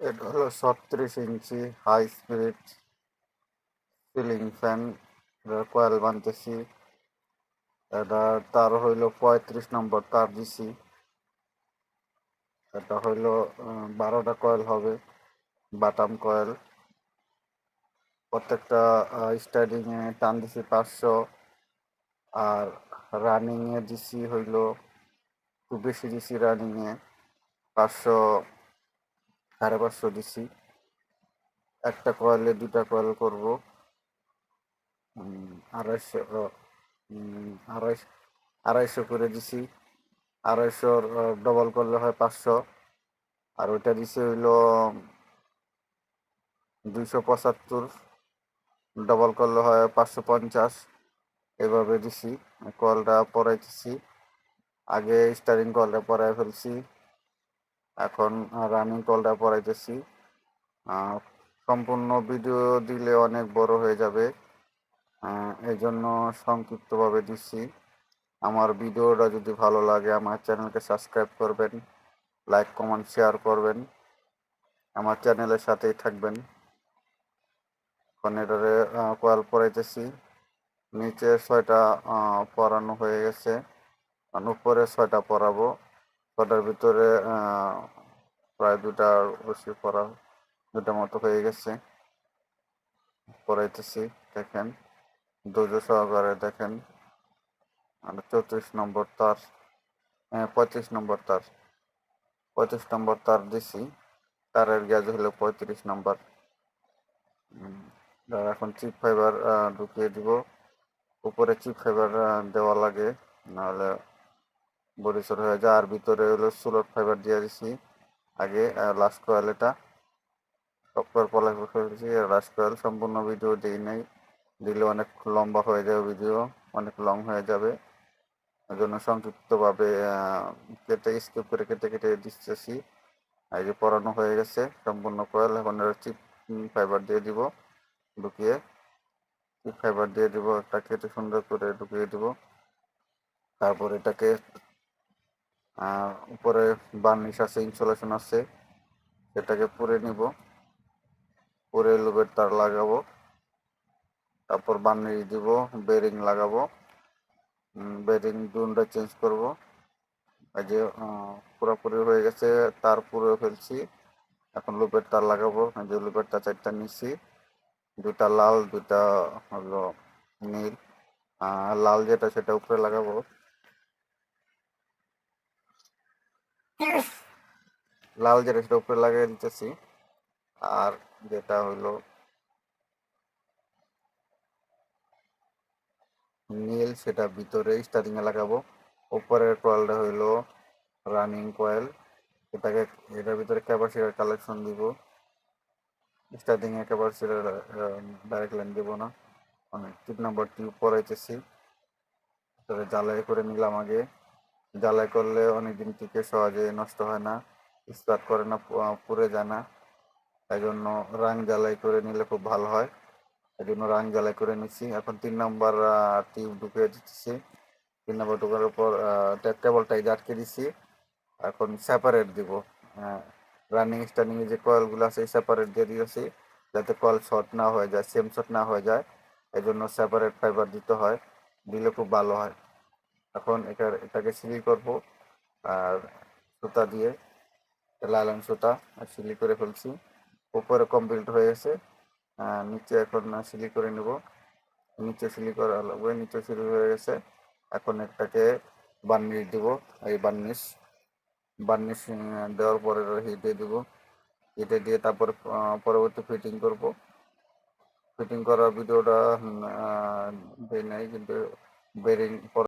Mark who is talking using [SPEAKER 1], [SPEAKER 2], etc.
[SPEAKER 1] এটা হলো ছত্রিশ inch high speed ceiling fan coil বানতেছি। এটা তার হইল পঁয়ত্রিশ নম্বর তার দিছি এটা হইল বারোটা কয়েল হবে বাটাম কয়েল প্রত্যেকটা স্টার্টিংয়ে টান দিছি পাঁচশো। আর রানিংয়ে দিছি হইল, খুব বেশি দিছি রানিংয়ে পাঁচশো সাড়ে পাঁচশো দিছি। একটা কয়েলে দুটা কয়েল করব। আড়াইশো আড়াইশো আড়াইশো করে দিছি। আড়াইশোর ডবল করলে হয় পাঁচশো। আর ওইটা দিছে হইল দুইশো পঁচাত্তর। ডবল করলে হয় পাঁচশো পঞ্চাশ। এভাবে দিছি। কলটা পরাইতেছি। আগে স্টারিং কলটা পরাই ফেলছি। এখন রানিং কলটা পরাইতেছি সম্পূর্ণ ভিডিও দিলে অনেক বড় হয়ে যাবে। এই জন্য সংক্ষিপ্তভাবে দিচ্ছি। আমার ভিডিওটা যদি ভালো লাগে, আমার চ্যানেলকে সাবস্ক্রাইব করবেন লাইক কমেন্ট শেয়ার করবেন। আমার চ্যানেলের সাথেই থাকবেন। এখন কয়েল পরাইতেছি নিচে ছয়টা পরানো হয়ে গেছে। উপরে ছয়টা পরাবো ছয়টার ভিতরে প্রায় দুটার বেশি পরা দুটা মতো হয়ে গেছে। পরাইতেছি দেখেন। ধৈর্য সহকারে দেখেন। চৌত্রিশ নম্বর তার হ্যাঁ পঁয়ত্রিশ নম্বর তার। পঁয়ত্রিশ নম্বর তার দিছি। তারের গ্যাজ হলো পঁয়ত্রিশ নম্বর। এখন চিপ ফাইবার ঢুকিয়ে দিব। উপরে চিপ ফাইবার দেওয়া লাগে, নাহলে বরিশর হয়ে যায় আর ভিতরে হলো সুলট ফাইবার দিয়ে দিছি। আগে লাস্ট কয়েল এটা। সফটওয়্যার পলাশ ফেলছি লাস্ট কয়েল সম্পূর্ণ ভিডিও দিই নাই। দিলে অনেক লম্বা হয়ে যাবে ভিডিও অনেক লং হয়ে যাবে। ওই জন্য সংক্ষিপ্তভাবে কেটে স্কিপ করে কেটে কেটে দিচ্ছি। এই যে পরানো হয়ে গেছে, সম্পূর্ণ কয়েল এখন চিপ ফাইবার দিয়ে দিব, ঢুকিয়ে। চিপ ফাইবার দিয়ে দিব, একটা কেটে সুন্দর করে ঢুকিয়ে দিব। তারপর এটাকে উপরে বার্নিশ আছে ইনসুলেশন আছে, সেটাকে পুরে নিব। পুরে লোবের তার লাগাবো। তারপর বার্নিশ দিব বেরিং লাগাবো। বেরিং দুনটা চেঞ্জ করব। এই যে পুরোপুরি হয়ে গেছে, তার পুরো ফেলছি। এখন লুপের তার লাগাবো। এই যে লুপের তার চারটা নিচ্ছি। দুটা লাল দুটা হলো নীল। লাল যেটা, সেটা উপরে লাগাবো। লাল যেটা সেটা উপরে লাগিয়ে দিতেছি। আর যেটা হলো নীল সেটা ভিতরে স্টার্টিংয়ে লাগাবো। উপরের কয়েলটা হইল রানিং কয়েল এটাকে এটার ভিতরে ক্যাপাসিটার কালেকশন দিব। স্টার্টিংয়ে ক্যাপাসিটার ডাইরেক্ট লাইন দেবো না। মানে তিন নম্বর টিউব পরাইতেছি। জ্বালাই করে নিলাম আগে। জ্বালাই করলে অনেক দিন থেকে সহজে নষ্ট হয় না স্টার্ট করে না পুড়ে যায় না। তাই জন্য রাং জ্বালাই করে নিলে খুব ভালো হয়। এই জন্য রাং জ্বালাই করে নিচ্ছি। এখন তিন নম্বর টিউব ঢুকিয়ে দিচ্ছি। তিন নম্বর ঢুকানোর পর টেবলটা এই আটকে দিচ্ছি। এখন সেপারেট দিব। রানিং স্টার্নিং যে কয়েলগুলো আছে সেপারেট দিয়ে দিয়েছি। যাতে কল শর্ট না হয়ে যায় সেম শর্ট না হয়ে যায়। এই জন্য সেপারেট ফাইবার দিতে হয়। দিলে খুব ভালো হয়। এখন এটা এটাকে সিলি করব আর সুতা দিয়ে লালন সুতা সিলি করে ফেলছি। উপরে কমপ্লিট হয়ে গেছে নিচে এখন সিলি করে নেব। নিচে সিলি করা লাগবে, নিচে সিলি হয়ে গেছে। এখন একটাকে বার্নিশ দিব, এই বার্নিশ। বার্নিশ দেওয়ার পরে হিটে দিব। হিটে দিয়ে তারপর পরবর্তী ফিটিং করব। ফিটিং করার ভিডিওটা দেয় নাই, কিন্তু বেরিং